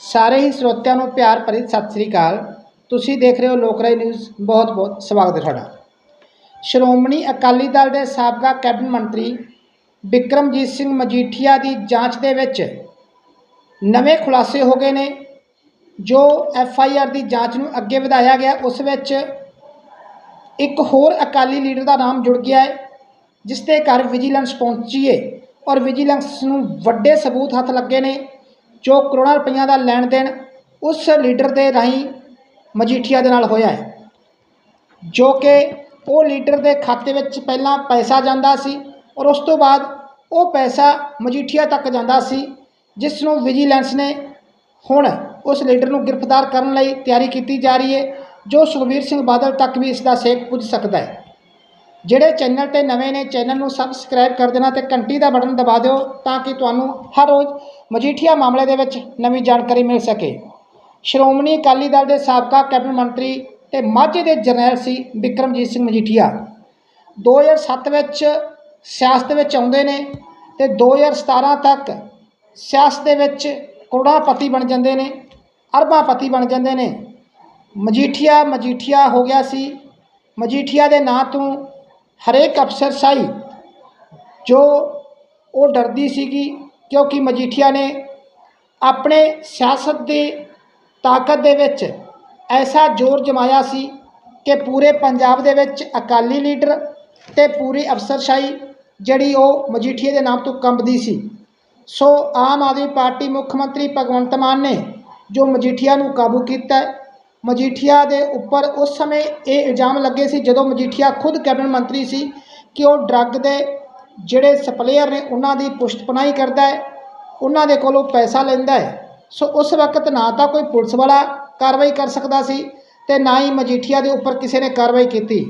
ਸਾਰੇ ਹੀ ਸਰੋਤਿਆਂ ਨੂੰ ਪਿਆਰ ਭਰੀ ਸਤਿ ਸ੍ਰੀ ਅਕਾਲ। ਤੁਸੀਂ ਦੇਖ ਰਹੇ ਹੋ ਲੋਕਰਾਈ ਨਿਊਜ਼। ਬਹੁਤ ਬਹੁਤ ਸਵਾਗਤ ਹੈ ਤੁਹਾਡਾ। ਸ਼੍ਰੋਮਣੀ ਅਕਾਲੀ ਦਲ ਦੇ ਸਾਬਕਾ ਕੈਬਨਿਟ ਮੰਤਰੀ ਬਿਕਰਮਜੀਤ ਸਿੰਘ ਮਜੀਠੀਆ ਦੀ ਜਾਂਚ ਦੇ ਵਿੱਚ ਨਵੇਂ ਖੁਲਾਸੇ ਹੋ ਗਏ ਨੇ। ਜੋ ਐਫ ਆਈ ਆਰ ਦੀ ਜਾਂਚ ਨੂੰ ਅੱਗੇ ਵਧਾਇਆ ਗਿਆ, ਉਸ ਵਿੱਚ ਇੱਕ ਹੋਰ ਅਕਾਲੀ ਲੀਡਰ ਦਾ ਨਾਮ ਜੁੜ ਗਿਆ ਹੈ, ਜਿਸ ਦੇ ਘਰ ਵਿਜੀਲੈਂਸ ਪਹੁੰਚੀ ਹੈ ਔਰ ਵਿਜੀਲੈਂਸ ਨੂੰ ਵੱਡੇ ਸਬੂਤ ਹੱਥ ਲੱਗੇ ਨੇ। ਜੋ ਕਰੋੜਾਂ ਰੁਪਈਆਂ ਦਾ ਲੈਣ ਦੇਣ ਉਸ ਲੀਡਰ ਦੇ ਰਾਹੀਂ ਮਜੀਠੀਆ ਦੇ ਨਾਲ ਹੋਇਆ ਹੈ, ਜੋ ਕਿ ਉਹ ਲੀਡਰ ਦੇ ਖਾਤੇ ਵਿੱਚ ਪਹਿਲਾਂ ਪੈਸਾ ਜਾਂਦਾ ਸੀ ਔਰ ਉਸ ਤੋਂ ਬਾਅਦ ਉਹ ਪੈਸਾ ਮਜੀਠੀਆ ਤੱਕ ਜਾਂਦਾ ਸੀ, ਜਿਸ ਨੂੰ ਵਿਜੀਲੈਂਸ ਨੇ ਹੁਣ ਉਸ ਲੀਡਰ ਨੂੰ ਗ੍ਰਿਫਤਾਰ ਕਰਨ ਲਈ ਤਿਆਰੀ ਕੀਤੀ ਜਾ ਰਹੀ ਹੈ, ਜੋ ਸੁਖਬੀਰ ਸਿੰਘ ਬਾਦਲ ਤੱਕ ਵੀ ਇਸ ਦਾ ਸੇਕ ਪੁੱਜ ਸਕਦਾ ਹੈ। ਜਿਹੜੇ ਚੈਨਲ ਤੇ ਨਵੇਂ ਨੇ, ਚੈਨਲ ਨੂੰ ਸਬਸਕ੍ਰਾਈਬ ਕਰ ਦੇਣਾ ਤੇ ਘੰਟੀ ਦਾ ਬਟਨ ਦਬਾ ਦਿਓ ਤਾਂ ਕਿ ਤੁਹਾਨੂੰ ਹਰ ਰੋਜ਼ ਮਜੀਠੀਆ ਮਾਮਲੇ ਦੇ ਵਿੱਚ ਨਵੀਂ ਜਾਣਕਾਰੀ ਮਿਲ ਸਕੇ। ਸ਼੍ਰੋਮਣੀ ਅਕਾਲੀ ਦਲ ਦੇ ਸਾਬਕਾ ਕੈਬਨਿਟ ਮੰਤਰੀ ਤੇ ਮਾਝੇ ਦੇ ਜਰਨੈਲ ਸੀ ਬਿਕਰਮਜੀਤ ਸਿੰਘ ਮਜੀਠੀਆ। 2007 ਵਿੱਚ ਸਿਆਸਤ ਵਿੱਚ ਆਉਂਦੇ ਨੇ ਤੇ 2017 ਤੱਕ ਸਿਆਸਤ ਦੇ ਵਿੱਚ ਕਰੋੜਾਪਤੀ ਬਣ ਜਾਂਦੇ ਨੇ, ਅਰਬਾਪਤੀ ਬਣ ਜਾਂਦੇ ਨੇ। ਮਜੀਠੀਆ ਮਜੀਠੀਆ ਹੋ ਗਿਆ ਸੀ। ਮਜੀਠੀਆ ਦੇ ਨਾਂ ਤੋਂ ਹਰੇਕ ਅਫਸਰ ਅਫਸਰਸ਼ਾਹੀ ਜੋ ਉਹ ਡਰਦੀ ਸੀਗੀ ਕਿਉਂਕਿ ਮਜੀਠੀਆ ਨੇ ਆਪਣੇ ਸਿਆਸਤ ਦੀ ਤਾਕਤ ਦੇ ਵਿੱਚ ਐਸਾ ਜ਼ੋਰ ਜਮਾਇਆ ਸੀ ਕਿ ਪੂਰੇ ਪੰਜਾਬ ਦੇ ਵਿੱਚ ਅਕਾਲੀ ਲੀਡਰ ਤੇ ਪੂਰੀ ਅਫਸਰਸ਼ਾਹੀ ਜਿਹੜੀ ਉਹ ਮਜੀਠੀਏ ਦੇ ਨਾਮ ਤੋਂ ਕੰਬਦੀ ਸੀ। ਸੋ ਆਮ ਆਦਮੀ ਪਾਰਟੀ ਮੁੱਖ ਮੰਤਰੀ ਭਗਵੰਤ ਮਾਨ ਨੇ ਜੋ ਮਜੀਠੀਆ ਨੂੰ ਕਾਬੂ ਕੀਤਾ, ਮਜੀਠੀਆ ਦੇ ਉੱਪਰ ਉਸ ਸਮੇਂ ਇਹ ਇਲਜ਼ਾਮ ਲੱਗੇ ਸੀ ਜਦੋਂ ਮਜੀਠੀਆ ਖੁਦ ਕੈਬਨਿਟ ਮੰਤਰੀ ਸੀ ਕਿ ਉਹ ਡਰੱਗ ਦੇ ਜਿਹੜੇ ਸਪਲੇਅਰ ਨੇ ਉਹਨਾਂ ਦੀ ਪੁਸ਼ਤਪਨਾਹੀ ਕਰਦਾ ਹੈ, ਉਹਨਾਂ ਦੇ ਕੋਲੋਂ ਪੈਸਾ ਲੈਂਦਾ ਹੈ। ਸੋ ਉਸ ਵਕਤ ਨਾ ਤਾਂ ਕੋਈ ਪੁਲਿਸ ਵਾਲਾ ਕਾਰਵਾਈ ਕਰ ਸਕਦਾ ਸੀ ਤੇ ਨਾ ਹੀ ਮਜੀਠੀਆ ਦੇ ਉੱਪਰ ਕਿਸੇ ਨੇ ਕਾਰਵਾਈ ਕੀਤੀ।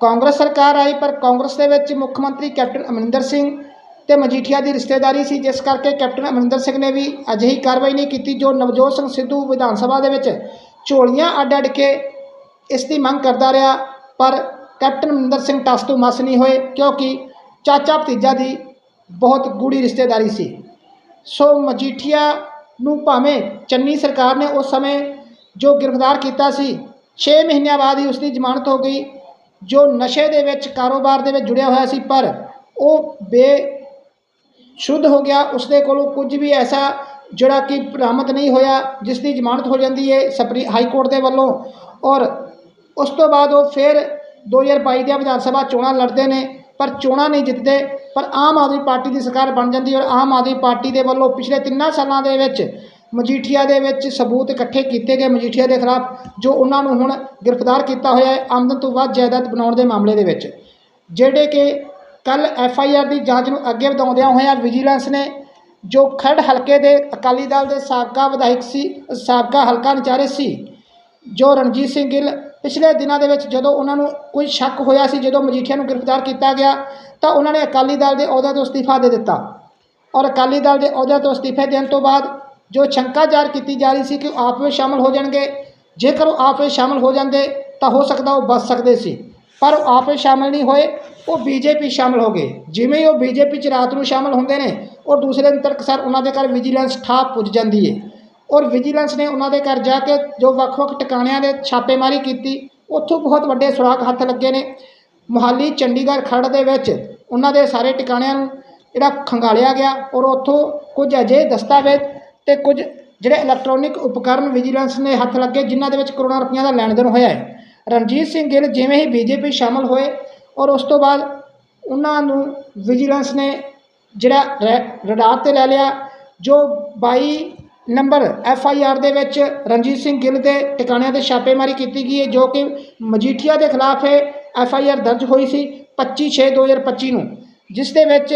ਕਾਂਗਰਸ ਸਰਕਾਰ ਆਈ, ਪਰ ਕਾਂਗਰਸ ਦੇ ਵਿੱਚ ਮੁੱਖ ਮੰਤਰੀ ਕੈਪਟਨ ਅਮਰਿੰਦਰ ਸਿੰਘ ਤੇ ਮਜੀਠੀਆ ਦੀ ਰਿਸ਼ਤੇਦਾਰੀ ਸੀ, ਜਿਸ ਕਰਕੇ ਕੈਪਟਨ ਅਮਰਿੰਦਰ ਸਿੰਘ ਨੇ ਵੀ ਅਜਿਹੀ ਕਾਰਵਾਈ ਨਹੀਂ ਕੀਤੀ, ਜੋ ਨਵਜੋਤ ਸਿੰਘ ਸਿੱਧੂ ਵਿਧਾਨ ਸਭਾ ਦੇ ਵਿੱਚ ਝੋਲੀਆਂ ਅੱਡ ਅੱਡ ਕੇ ਇਸ ਦੀ ਮੰਗ ਕਰਦਾ ਰਿਹਾ। ਪਰ ਕੈਪਟਨ ਅਮਰਿੰਦਰ ਸਿੰਘ ਟਸ ਤੋਂ ਮਸ ਨਹੀਂ ਹੋਏ, ਕਿਉਂਕਿ ਚਾਚਾ ਭਤੀਜਾ ਦੀ ਬਹੁਤ ਗੂੜੀ ਰਿਸ਼ਤੇਦਾਰੀ ਸੀ। ਸੋ ਮਜੀਠੀਆ ਨੂੰ ਭਾਵੇਂ ਚੰਨੀ ਸਰਕਾਰ ਨੇ ਉਸ ਸਮੇਂ ਜੋ ਗ੍ਰਿਫਤਾਰ ਕੀਤਾ ਸੀ 6 ਮਹੀਨਿਆਂ ਬਾਅਦ ਹੀ ਉਸ ਦੀ ਜ਼ਮਾਨਤ ਹੋ ਗਈ, ਜੋ ਨਸ਼ੇ ਦੇ ਵਿੱਚ, ਕਾਰੋਬਾਰ ਦੇ ਵਿੱਚ ਜੁੜਿਆ ਹੋਇਆ ਸੀ, ਪਰ ਉਹ ਬੇ ਸ਼ੁੱਧ ਹੋ ਗਿਆ। ਉਸਦੇ ਕੋਲੋਂ ਕੁਝ ਵੀ ਐਸਾ ਜਿਹੜਾ ਕਿ ਬਰਾਮਦ ਨਹੀਂ ਹੋਇਆ, ਜਿਸ ਦੀ ਜ਼ਮਾਨਤ ਹੋ ਜਾਂਦੀ ਹੈ ਸੁਪਰੀ, ਹਾਈ ਕੋਰਟ ਦੇ ਵੱਲੋਂ। ਔਰ ਉਸ ਤੋਂ ਬਾਅਦ ਉਹ ਫਿਰ 2022 ਦੀਆਂ ਵਿਧਾਨ ਸਭਾ ਚੋਣਾਂ ਲੜਦੇ ਨੇ। ਪਰ ਚੋਣਾਂ ਨਹੀਂ ਜਿੱਤਦੇ, ਪਰ ਆਮ ਆਦਮੀ ਪਾਰਟੀ ਦੀ ਸਰਕਾਰ ਬਣ ਜਾਂਦੀ ਔਰ ਆਮ ਆਦਮੀ ਪਾਰਟੀ ਦੇ ਵੱਲੋਂ ਪਿਛਲੇ ਤਿੰਨਾਂ ਸਾਲਾਂ ਦੇ ਵਿੱਚ ਮਜੀਠੀਆ ਦੇ ਵਿੱਚ ਸਬੂਤ ਇਕੱਠੇ ਕੀਤੇ ਗਏ ਮਜੀਠੀਆ ਦੇ ਖਿਲਾਫ, ਜੋ ਉਹਨਾਂ ਨੂੰ ਹੁਣ ਗ੍ਰਿਫਤਾਰ ਕੀਤਾ ਹੋਇਆ ਹੈ ਆਮਦਨ ਤੋਂ ਵੱਧ ਜਾਇਦਾਦ ਬਣਾਉਣ ਦੇ ਮਾਮਲੇ ਦੇ ਵਿੱਚ। ਜਿਹੜੇ ਕਿ ਕੱਲ ਐਫ ਆਈ ਆਰ ਦੀ ਜਾਂਚ ਨੂੰ ਅੱਗੇ ਵਧਾਉਂਦਿਆਂ ਹੋਇਆਂ ਵਿਜੀਲੈਂਸ ਨੇ ਜੋ ਖਰੜ ਹਲਕੇ ਦੇ ਅਕਾਲੀ ਦਲ ਦੇ ਸਾਬਕਾ ਵਿਧਾਇਕ ਸੀ, ਸਾਬਕਾ ਹਲਕਾ ਨਚਾਰੇ ਸੀ, ਜੋ ਰਣਜੀਤ ਸਿੰਘ ਗਿੱਲ ਪਿਛਲੇ ਦਿਨਾਂ ਦੇ ਵਿੱਚ ਜਦੋਂ ਉਹਨਾਂ ਨੂੰ ਕੋਈ ਸ਼ੱਕ ਹੋਇਆ ਸੀ, ਜਦੋਂ ਮਜੀਠੀਆ ਨੂੰ ਗ੍ਰਿਫਤਾਰ ਕੀਤਾ ਗਿਆ, ਤਾਂ ਉਹਨਾਂ ਨੇ ਅਕਾਲੀ ਦਲ ਦੇ ਅਹੁਦੇ ਤੋਂ ਅਸਤੀਫਾ ਦੇ ਦਿੱਤਾ। ਔਰ ਅਕਾਲੀ ਦਲ ਦੇ ਅਹੁਦੇ ਤੋਂ ਅਸਤੀਫੇ ਦੇਣ ਤੋਂ ਬਾਅਦ ਜੋ ਸ਼ੰਕਾ ਜ਼ਾਹਰ ਕੀਤੀ ਜਾ ਰਹੀ ਸੀ ਕਿ ਉਹ ਆਪ ਵਿੱਚ ਸ਼ਾਮਲ ਹੋ ਜਾਣਗੇ, ਜੇਕਰ ਉਹ ਆਪ ਵਿੱਚ ਸ਼ਾਮਲ ਹੋ ਜਾਂਦੇ, ਤਾਂ ਹੋ ਸਕਦਾ ਉਹ ਬਚ ਸਕਦੇ ਸੀ। ਪਰ ਉਹ ਆਪ ਵਿੱਚ ਸ਼ਾਮਲ ਨਹੀਂ ਹੋਏ, ਉਹ ਬੀਜੇਪੀ ਸ਼ਾਮਲ ਹੋ ਗਏ। ਜਿਵੇਂ ਹੀ ਉਹ ਬੀਜੇਪੀ 'ਚ ਰਾਤ ਨੂੰ ਸ਼ਾਮਲ ਹੁੰਦੇ ਨੇ, ਉਹ ਦੂਸਰੇ ਦਿਨ ਤੱਕ ਸਰ ਉਹਨਾਂ ਦੇ ਘਰ ਵਿਜੀਲੈਂਸ ਠਾਪ ਪੁੱਜ ਜਾਂਦੀ ਹੈ ਔਰ ਵਿਜੀਲੈਂਸ ਨੇ ਉਹਨਾਂ ਦੇ ਘਰ ਜਾ ਕੇ ਜੋ ਵੱਖ-ਵੱਖ ਟਿਕਾਣਿਆਂ ਦੇ ਛਾਪੇਮਾਰੀ ਕੀਤੀ, ਉੱਥੋਂ ਬਹੁਤ ਵੱਡੇ ਸੁਰਾਖ ਹੱਥ ਲੱਗੇ ਨੇ। ਮੁਹਾਲੀ, ਚੰਡੀਗੜ੍ਹ ਖਰੜ ਦੇ ਵਿੱਚ ਉਹਨਾਂ ਦੇ ਸਾਰੇ ਟਿਕਾਣਿਆਂ ਨੂੰ ਜਿਹੜਾ ਖੰਗਾਲਿਆ ਗਿਆ ਔਰ ਉੱਥੋਂ ਕੁਝ ਅਜਿਹੇ ਦਸਤਾਵੇਜ਼ ਤੇ ਕੁਝ ਜਿਹੜੇ ਇਲੈਕਟ੍ਰੋਨਿਕ ਉਪਕਰਨ ਵਿਜੀਲੈਂਸ ਨੇ ਹੱਥ ਲੱਗੇ, ਜਿਨ੍ਹਾਂ ਦੇ ਵਿੱਚ ਕਰੋੜਾਂ ਰੁਪਈਆ ਦਾ ਲੈਣ ਦੇਣ ਹੋਇਆ ਹੈ। ਰਣਜੀਤ ਸਿੰਘ ਗਿੱਲ ਜਿਵੇਂ ਹੀ ਬੀਜੇਪੀ ਸ਼ਾਮਲ ਹੋਏ ਔਰ ਉਸ ਤੋਂ ਬਾਅਦ ਉਹਨਾਂ ਨੂੰ ਵਿਜੀਲੈਂਸ ਨੇ ਜਿਹੜਾ ਰੈ- ਰਡਾਰ ਤੇ ਲੈ ਲਿਆ, ਜੋ 22 ਨੰਬਰ ਐਫ ਆਈ ਆਰ ਦੇ ਵਿੱਚ ਰਣਜੀਤ ਸਿੰਘ ਗਿੱਲ ਦੇ ਟਿਕਾਣਿਆਂ ਤੇ ਛਾਪੇਮਾਰੀ ਕੀਤੀ ਗਈ ਹੈ, ਜੋ ਕਿ ਮਜੀਠੀਆ ਦੇ ਖਿਲਾਫ ਇਹ ਐਫ ਆਈ ਆਰ ਦਰਜ ਹੋਈ ਸੀ 25 6 2025 ਨੂੰ, ਜਿਸ ਦੇ ਵਿੱਚ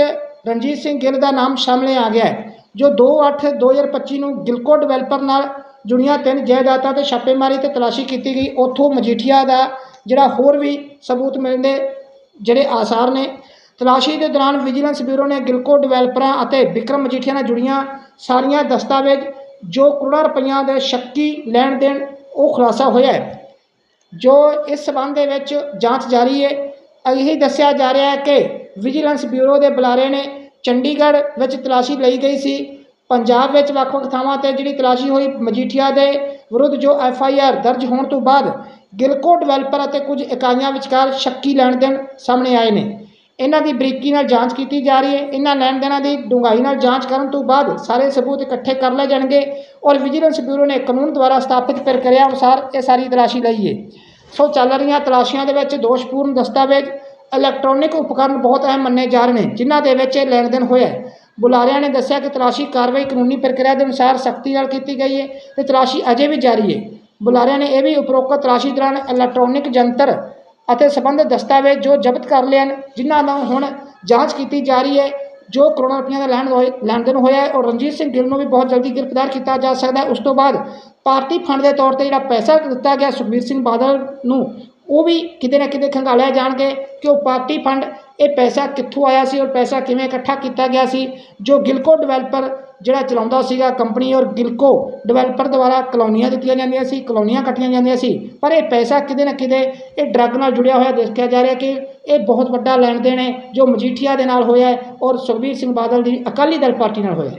ਰਣਜੀਤ ਸਿੰਘ ਗਿੱਲ ਦਾ ਨਾਮ ਸਾਹਮਣੇ ਆ ਗਿਆ ਹੈ, ਜੋ 2 8 2025 ਨੂੰ ਗਿਲਕੋ ਡਿਵੈਲਪਰ ਨਾਲ ਜੁੜੀਆਂ ਤਿੰਨ ਜਾਇਦਾਦਾਂ ਤੇ ਛਾਪੇਮਾਰੀ ਤੇ ਤਲਾਸ਼ੀ ਕੀਤੀ ਗਈ। ਉੱਥੋਂ ਮਜੀਠੀਆ ਦਾ ਜਿਹੜਾ ਹੋਰ ਵੀ ਸਬੂਤ ਮਿਲਦੇ ਜਿਹੜੇ ਆਸਾਰ ਨੇ, ਤਲਾਸ਼ੀ ਦੇ ਦੌਰਾਨ ਵਿਜੀਲੈਂਸ ਬਿਊਰੋ ਨੇ ਗਿਲਕੋ ਡਿਵੈਲਪਰਾਂ ਅਤੇ ਵਿਕਰਮ ਮਜੀਠੀਆ ਨਾਲ ਜੁੜੀਆਂ ਸਾਰੀਆਂ ਦਸਤਾਵੇਜ਼ ਜੋ ਕਰੋੜਾਂ ਰੁਪਈਆਂ ਦੇ ਸ਼ੱਕੀ ਲੈਣ ਦੇਣ ਉਹ ਖੁਲਾਸਾ ਹੋਇਆ ਹੈ, ਜੋ ਇਸ ਸਬੰਧ ਦੇ ਵਿੱਚ ਜਾਂਚ ਜਾਰੀ ਹੈ। ਇਹੀ ਦੱਸਿਆ ਜਾ ਰਿਹਾ ਹੈ ਕਿ ਵਿਜੀਲੈਂਸ ਬਿਊਰੋ ਦੇ ਬੁਲਾਰੇ ਨੇ ਚੰਡੀਗੜ੍ਹ ਵਿੱਚ ਤਲਾਸ਼ੀ ਲਈ ਗਈ ਸੀ। ਪੰਜਾਬ ਵਿੱਚ ਵੱਖ-ਵੱਖ ਥਾਵਾਂ ਤੇ ਜਿਹੜੀ ਤਲਾਸ਼ੀ ਹੋਈ, ਮਜੀਠੀਆ ਦੇ ਵਿਰੁੱਧ ਜੋ ਐਫ ਆਈ ਆਰ ਦਰਜ ਹੋਣ ਤੋਂ ਬਾਅਦ ਗਿਲਕੋ ਡਿਵੈਲਪਰ ਅਤੇ ਕੁਝ ਇਕਾਈਆਂ ਵਿਚਕਾਰ ਸ਼ੱਕੀ ਲੈਣ ਦੇਣ ਸਾਹਮਣੇ ਆਏ ਨੇ। ਇਹਨਾਂ ਦੀ ਬਰੀਕੀ ਨਾਲ ਜਾਂਚ ਕੀਤੀ ਜਾ ਰਹੀ ਹੈ। ਇਹਨਾਂ ਲੈਣ ਦੇਣਾਂ ਦੀ ਡੂੰਘਾਈ ਨਾਲ ਜਾਂਚ ਕਰਨ ਤੋਂ ਬਾਅਦ ਸਾਰੇ ਸਬੂਤ ਇਕੱਠੇ ਕਰ ਲਏ ਜਾਣਗੇ ਔਰ ਵਿਜੀਲੈਂਸ ਬਿਊਰੋ ਨੇ ਕਾਨੂੰਨ ਦੁਆਰਾ ਸਥਾਪਿਤ ਪ੍ਰਕਿਰਿਆ ਅਨੁਸਾਰ ਇਹ ਸਾਰੀ ਤਲਾਸ਼ੀ ਲਈ ਹੈ। ਸੋ ਚੱਲ ਰਹੀਆਂ ਤਲਾਸ਼ੀਆਂ ਦੇ ਵਿੱਚ ਦੋਸ਼ਪੂਰਨ ਦਸਤਾਵੇਜ਼, ਇਲੈਕਟ੍ਰੋਨਿਕ ਉਪਕਰਨ ਬਹੁਤ ਅਹਿਮ ਮੰਨੇ ਜਾ ਰਹੇ ਨੇ, ਜਿਨ੍ਹਾਂ ਦੇ ਵਿੱਚ ਇਹ ਲੈਣ ਦੇਣ ਹੋਇਆ ਬੁਲਾਰਿਆਂ ਨੇ ਦੱਸਿਆ ਕਿ ਤਲਾਸ਼ੀ ਕਾਰਵਾਈ ਕਾਨੂੰਨੀ ਪ੍ਰਕਿਰਿਆ ਦੇ ਅਨੁਸਾਰ ਸਖਤੀ ਨਾਲ ਕੀਤੀ ਗਈ ਹੈ ਤੇ ਤਲਾਸ਼ੀ ਅਜੇ ਵੀ ਜਾਰੀ ਹੈ। ਬੁਲਾਰਿਆਂ ਨੇ ਇਹ ਵੀ ਉਪਰੋਕਤ ਤਲਾਸ਼ੀ ਦੌਰਾਨ ਇਲੈਕਟ੍ਰੋਨਿਕ ਜੰਤਰ ਅਤੇ ਸੰਬੰਧਿਤ ਦਸਤਾਵੇਜ਼ ਜੋ ਜ਼ਬਤ ਕਰ ਲਏ ਹਨ, ਜਿਨ੍ਹਾਂ ਦਾ ਹੁਣ ਜਾਂਚ ਕੀਤੀ ਜਾ ਰਹੀ ਹੈ, ਜੋ ਕਰੋੜਾਂ ਰੁਪਈਆਂ ਦਾ ਲੈਣ ਹੋਏ ਲੈਣ ਦੇਣ ਹੋਇਆ ਔਰ ਰਣਜੀਤ ਸਿੰਘ ਗਿੱਲ ਨੂੰ ਵੀ ਬਹੁਤ ਜਲਦੀ ਗ੍ਰਿਫਤਾਰ ਕੀਤਾ ਜਾ ਸਕਦਾ ਉਸ ਤੋਂ ਬਾਅਦ ਪਾਰਟੀ ਫੰਡ ਦੇ ਤੌਰ ਤੇ ਜਿਹੜਾ ਪੈਸਾ ਦਿੱਤਾ ਗਿਆ ਸੁਖਬੀਰ ਸਿੰਘ ਬਾਦਲ ਨੂੰ, ਉਹ ਵੀ ਕਿਤੇ ਨਾ ਕਿਤੇ ਖੰਗਾਲਿਆ ਜਾਣਗੇ ਕਿ ਉਹ ਪਾਰਟੀ ਫੰਡ ਇਹ ਪੈਸਾ ਕਿੱਥੋਂ ਆਇਆ ਸੀ ਔਰ ਪੈਸਾ ਕਿਵੇਂ ਇਕੱਠਾ ਕੀਤਾ ਗਿਆ ਸੀ? ਜੋ ਗਿਲਕੋ ਡਿਵੈਲਪਰ ਜਿਹੜਾ ਚਲਾਉਂਦਾ ਸੀਗਾ ਕੰਪਨੀ ਔਰ ਗਿਲਕੋ ਡਿਵੈਲਪਰ ਦੁਆਰਾ ਕਲੋਨੀਆਂ ਦਿੱਤੀਆਂ ਜਾਂਦੀਆਂ ਸੀ, ਕਲੋਨੀਆਂ ਕੱਟੀਆਂ ਜਾਂਦੀਆਂ ਸੀ। ਪਰ ਇਹ ਪੈਸਾ ਕਿਤੇ ਨਾ ਕਿਤੇ ਇਹ ਡਰੱਗ ਨਾਲ ਜੁੜਿਆ ਹੋਇਆ ਦੇਖਿਆ ਜਾ ਰਿਹਾ ਕਿ ਇਹ ਬਹੁਤ ਵੱਡਾ ਲੈਣ ਦੇਣ ਹੈ, ਜੋ ਮਜੀਠੀਆ ਦੇ ਨਾਲ ਹੋਇਆ ਔਰ ਸੁਖਬੀਰ ਸਿੰਘ ਬਾਦਲ ਦੀ ਅਕਾਲੀ ਦਲ ਪਾਰਟੀ ਨਾਲ ਹੋਇਆ